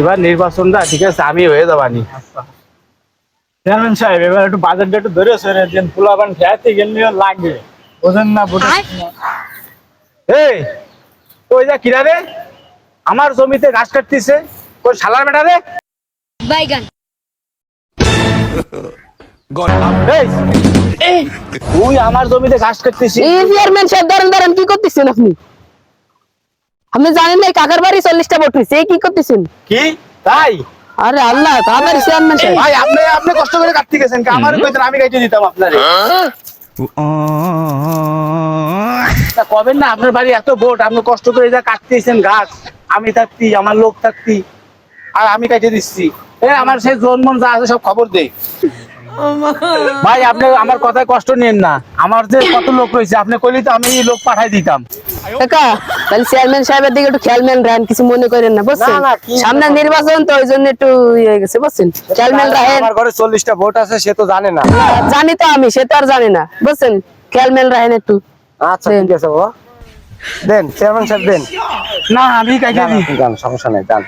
এবার নির্বাচনটা ঠিক আছে আমি হয়ে যাবানি চেয়ারম্যান সাহেব এবার একটু বাজারটা একটু ধরে সরে দেন পোলাপান খেয়াতে গেলে লাগবে বোঝেন না ভোটার এই ওই যা কিরা রে? আমার জমিতে ঘাস কাটতিছে ওই শালার বেটা রে? বাইগান। তুই আমার জমিতে ঘাস কাটতিছিস। এই চেয়ারম্যান সাহেব দাঁড়ান দাঁড়ান কি করতেছেন আপনি? আপনি জানেন না কাকার বাড়ি চল্লিশটা ভোট হয়েছে কি করতেছেন কি? তাই? আরে আল্লাহ তাড়াতাড়ি চেয়ারম্যান সাহেব ভাই আপনি আপনি কষ্ট করে কাটতে গেছেন কি আমার কইতেন আমি কাটতে দিতাম আপনারে। তা কবেন না আপনার বাড়ি এত ভোট আপনি কষ্ট করে যা কাটতেছেন গাছ আমি থাকতি আমার লোক থাকতি আর আমি কাটে দিচ্ছি। এ আমার সেই জন্ম যা আছে সব খবর দেই ভাই আপনি আমার কথায় কষ্ট নেন না। আমার যে কত লোক রয়েছে আপনি কইলে তো আমি এই লোক পাঠাই দিতাম। কাকা তাহলে চেয়ারম্যান সাহেবের দিকে একটু খেয়াল মেন রাখেন কিছু মনে করেন না বুঝছেন? সামনে নির্বাচন তো ওই জন্য একটু ইয়ে গেছে বুঝছেন? খেয়াল মেন রাখেন আমার ঘরে চল্লিশটা ভোট আছে সে তো জানে না। জানি তো আমি সে তো আর জানি না বুঝছেন? খেয়াল মেল রাখেন একটু। আচ্ছা ঠিক আছে বাবা। দেন চেয়ারম্যান সাহেব দেন। না আমি দিই? সমস্যা নাই যান